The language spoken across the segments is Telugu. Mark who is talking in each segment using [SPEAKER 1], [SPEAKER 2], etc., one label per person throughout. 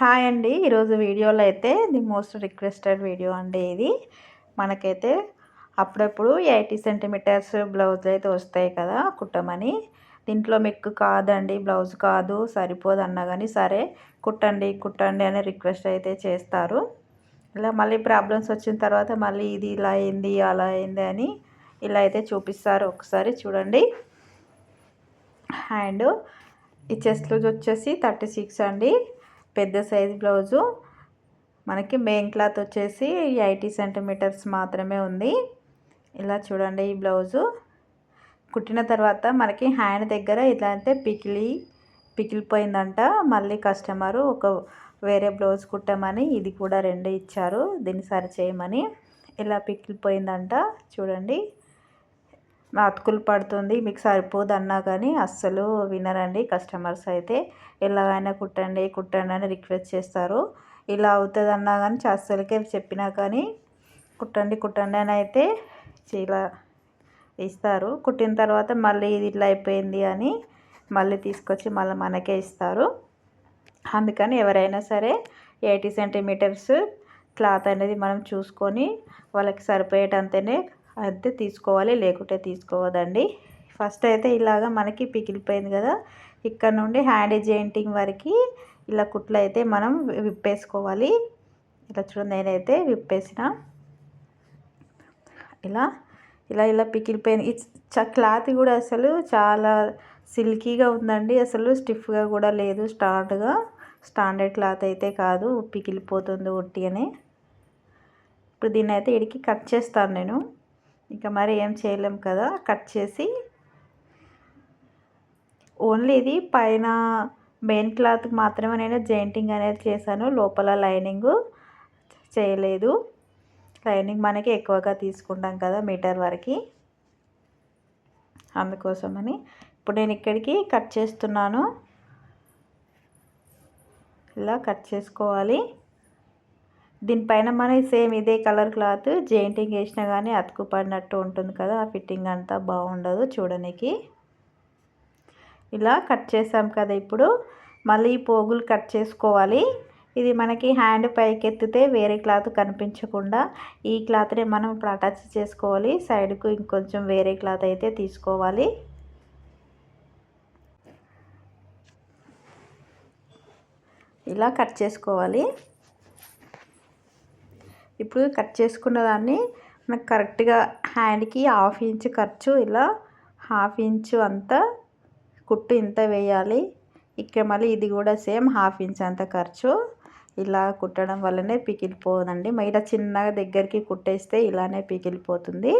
[SPEAKER 1] హాయ్ అండి. ఈరోజు వీడియోలో అయితే ది మోస్ట్ రిక్వెస్టెడ్ వీడియో అండి ఇది. మనకైతే అప్పుడప్పుడు ఎయిటీ సెంటీమీటర్స్ బ్లౌజ్ అయితే వస్తాయి కదా కుట్టమని. దీంట్లో మీకు కాదండి బ్లౌజ్ కాదు సరిపోదు అన్నా కానీ సరే కుట్టండి కుట్టండి అనే రిక్వెస్ట్ అయితే చేస్తారు. ఇలా మళ్ళీ ప్రాబ్లమ్స్ వచ్చిన తర్వాత మళ్ళీ ఇది ఇలా అయింది అలా అయింది అని ఇలా అయితే చూపిస్తారు. ఒకసారి చూడండి. అండ్ ఈ చెస్ట్ లూజ్ వచ్చేసి థర్టీ సిక్స్ అండి. పెద్ద సైజ్ బ్లౌజు. మనకి మెయిన్ క్లాత్ వచ్చేసి ఎయిటీ సెంటీమీటర్స్ మాత్రమే ఉంది. ఇలా చూడండి ఈ బ్లౌజు. కుట్టిన తర్వాత మనకి హ్యాండ్ దగ్గర ఇలా అయితే పికిలి పికిలిపోయిందంట. మళ్ళీ కస్టమరు ఒక వేరే బ్లౌజ్ కుట్టమని ఇది కూడా రెండు ఇచ్చారు. దీన్ని సరి చేయమని. ఇలా పికిలిపోయిందంట. చూడండి. అతుకులు పడుతుంది. మీకు సరిపోదు అన్నా కానీ అస్సలు వినరండి కస్టమర్స్ అయితే. ఎలాగైనా కుట్టండి కుట్టండి అని రిక్వెస్ట్ చేస్తారు. ఇలా అవుతుంది అన్నా కానీ అస్సలకే చెప్పినా కానీ కుట్టండి కుట్టండి అని అయితే ఇలా ఇస్తారు. కుట్టిన తర్వాత మళ్ళీ ఇది ఇట్లా అయిపోయింది అని మళ్ళీ తీసుకొచ్చి మళ్ళీ మనకే ఇస్తారు. అందుకని ఎవరైనా సరే ఎయిటీ సెంటీమీటర్స్ క్లాత్ అనేది మనం చూసుకొని వాళ్ళకి సరిపోయేటంతనే అయితే తీసుకోవాలి లేకుంటే తీసుకోవద్దండి. ఫస్ట్ అయితే ఇలాగ మనకి పికిలిపోయింది కదా ఇక్కడ నుండి హ్యాండ్ జాయింటింగ్ వరకు ఇలా కుట్లు అయితే మనం విప్పేసుకోవాలి. ఇలా చూడండి నేనైతే విప్పేసిన. ఇలా ఇలా ఇలా పికిలిపోయింది. క్లాత్ కూడా అసలు చాలా సిల్కీగా ఉందండి. అసలు స్టిఫ్గా కూడా లేదు స్టాండ్గా. స్టాండర్డ్ క్లాత్ అయితే కాదు పికిలిపోతుంది ఒట్టి అని. ఇప్పుడు దీన్ని అయితే ఇడికి కట్ చేస్తాను నేను. ఇంకా మరి ఏం చేయలేం కదా కట్ చేసి. ఓన్లీ ఇది పైన మెయిన్ క్లాత్ మాత్రమే నేను జెయింటింగ్ అనేది చేశాను లోపల లైనింగ్ చేయలేదు. లైనింగ్ మనకి ఎక్కువగా తీసుకుంటాం కదా మీటర్ వరకు. అందుకోసమని ఇప్పుడు నేను ఇక్కడికి కట్ చేస్తున్నాను. ఇలా కట్ చేసుకోవాలి. దీనిపైన మనం సేమ్ ఇదే కలర్ క్లాత్ జెయింటింగ్ వేసినా కానీ అతుకు పడినట్టు ఉంటుంది కదా ఆ ఫిట్టింగ్ అంతా బాగుండదు చూడడానికి ఇలా కట్ చేసాం కదా ఇప్పుడు మళ్ళీ పోగులు కట్ చేసుకోవాలి. ఇది మనకి హ్యాండ్ పైకి ఎత్తితే వేరే క్లాత్ కనిపించకుండా ఈ క్లాత్నే మనం ఇప్పుడు అటాచ్ చేసుకోవాలి. సైడ్కు ఇంకొంచెం వేరే క్లాత్ అయితే తీసుకోవాలి. ఇలా కట్ చేసుకోవాలి. ఇప్పుడు కట్ చేసుకున్న దాన్ని మనకు కరెక్ట్గా హ్యాండ్కి హాఫ్ ఇంచ్ ఖర్చు ఇలా హాఫ్ ఇంచు అంతా కుట్టు ఇంత వేయాలి. ఇక్కడ మళ్ళీ ఇది కూడా సేమ్ హాఫ్ ఇంచ్ అంత ఖర్చు. ఇలా కుట్టడం వల్లనే పికిలిపోదండి. ఇలా చిన్నగా దగ్గరికి కుట్టేస్తే ఇలానే పికిలిపోతుంది.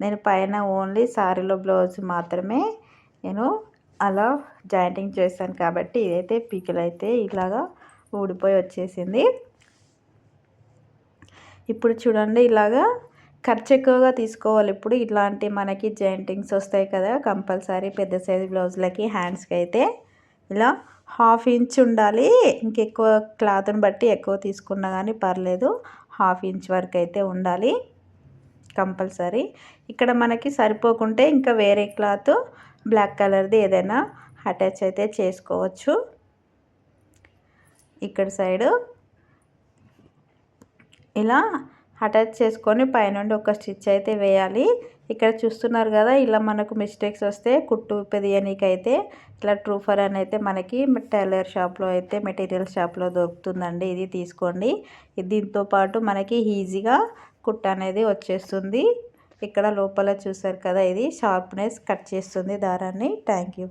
[SPEAKER 1] నేను పైన ఓన్లీ సారీలో బ్లౌజ్ మాత్రమే నేను అలా జాయింటింగ్ చేశాను కాబట్టి ఇదైతే పికిలైతే ఇలాగా ఊడిపోయి వచ్చేసింది. ఇప్పుడు చూడండి ఇలాగా ఖర్చు ఎక్కువగా తీసుకోవాలి. ఇప్పుడు ఇట్లాంటి మనకి జాయింటింగ్స్ వస్తాయి కదా కంపల్సరీ పెద్ద సైజు బ్లౌజులకి హ్యాండ్స్కి అయితే ఇలా హాఫ్ ఇంచ్ ఉండాలి. ఇంకెక్కువ క్లాత్ని బట్టి ఎక్కువ తీసుకున్నా కానీ పర్లేదు. హాఫ్ ఇంచ్ వరకు అయితే ఉండాలి. కంపల్సరీ. ఇక్కడ మనకి సరిపోకుంటే ఇంకా వేరే క్లాత్ బ్లాక్ కలర్ది ఏదైనా అటాచ్ అయితే చేసుకోవచ్చు. ఇక్కడ సైడు ఇలా అటాచ్ చేసుకొని పైనుండి ఒక స్టిచ్ అయితే వేయాలి. ఇక్కడ చూస్తున్నారు కదా ఇలా మనకు మిస్టేక్స్ వస్తే కుట్టు పెదియనీకైతే ఇలా ట్రూఫర్ అని అయితే మనకి టైలర్ షాప్లో అయితే మెటీరియల్ షాప్లో దొరుకుతుందండి. ఇది తీసుకోండి. దీంతో పాటు మనకి ఈజీగా కుట్ట అనేది వచ్చేస్తుంది. ఇక్కడ లోపల చూసారు కదా ఇది షార్ప్నెస్ కట్ చేస్తుంది దారాన్ని. Thank you